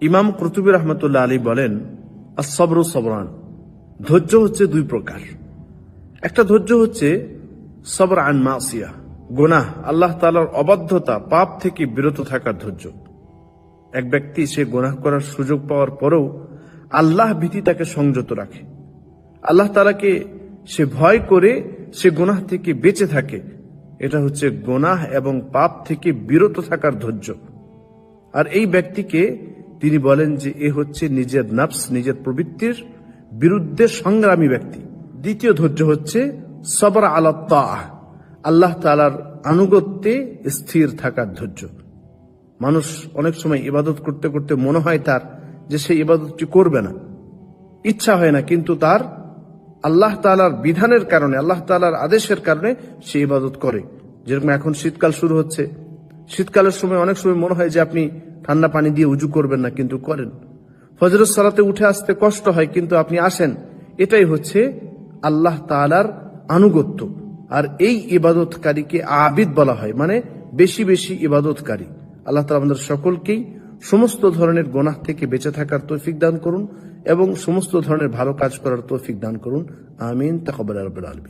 ইমাম কুতুবী রহমতুল্লাহ আলী বলেন আসবরু সবরান ধৈর্য হচ্ছে দুই প্রকার। একটা ধৈর্য হচ্ছে সবর আন মাসিয়া, গোনাহ, আল্লাহ তালার অবাধ্যতা, পাপ থেকে বিরত থাকার ধৈর্য। এক ব্যক্তি সে গোনাহ করার সুযোগ পাওয়ার পরেও আল্লাহ ভীতি তাকে সংযত রাখে। আল্লাহ তালাকে সে ভয় করে সে গোনাহ থেকে বেঁচে থাকে। এটা হচ্ছে গোনাহ এবং পাপ থেকে বিরত থাকার ধৈর্য। আর এই ব্যক্তিকে তিনি বলেন যে এ হচ্ছে নিজের নফস, নিজের প্রবৃত্তির বিরুদ্ধে সংগ্রামী ব্যক্তি। দ্বিতীয় ধৈর্য হচ্ছে সবর আলাত্তাহ আল্লাহ তালার আনুগত্যে স্থির থাকার ধৈর্য। মানুষ অনেক সময় ইবাদত করতে করতে মনে হয় তার যে সে ইবাদতটি করবে না। ইচ্ছা হয় না, কিন্তু তার আল্লাহ তালার বিধানের কারণে, আল্লাহ তালার আদেশের কারণে সে ইবাদত করে। যেরকম এখন শীতকাল শুরু হচ্ছে। শীতকালের সময় অনেক সময় মনে হয় যে আপনি ঠান্ডা পানি দিয়ে উজু করবেন না, কিন্তু করেন। ফজরত সালাতে উঠে আসতে কষ্ট হয়, কিন্তু আপনি আসেন। এটাই হচ্ছে আল্লাহ তালার আনুগত্য। আর এই ইবাদতকারীকে আবিদ বলা হয় মানে বেশি বেশি ইবাদতকারী। আল্লাহ তালা আমাদের সকলকেই সমস্ত ধরনের গোনাহ থেকে বেঁচে থাকার তৌফিক দান করুন এবং সমস্ত ধরনের ভালো কাজ করার তৌফিক দান করুন। আমিন তাকবর আলমী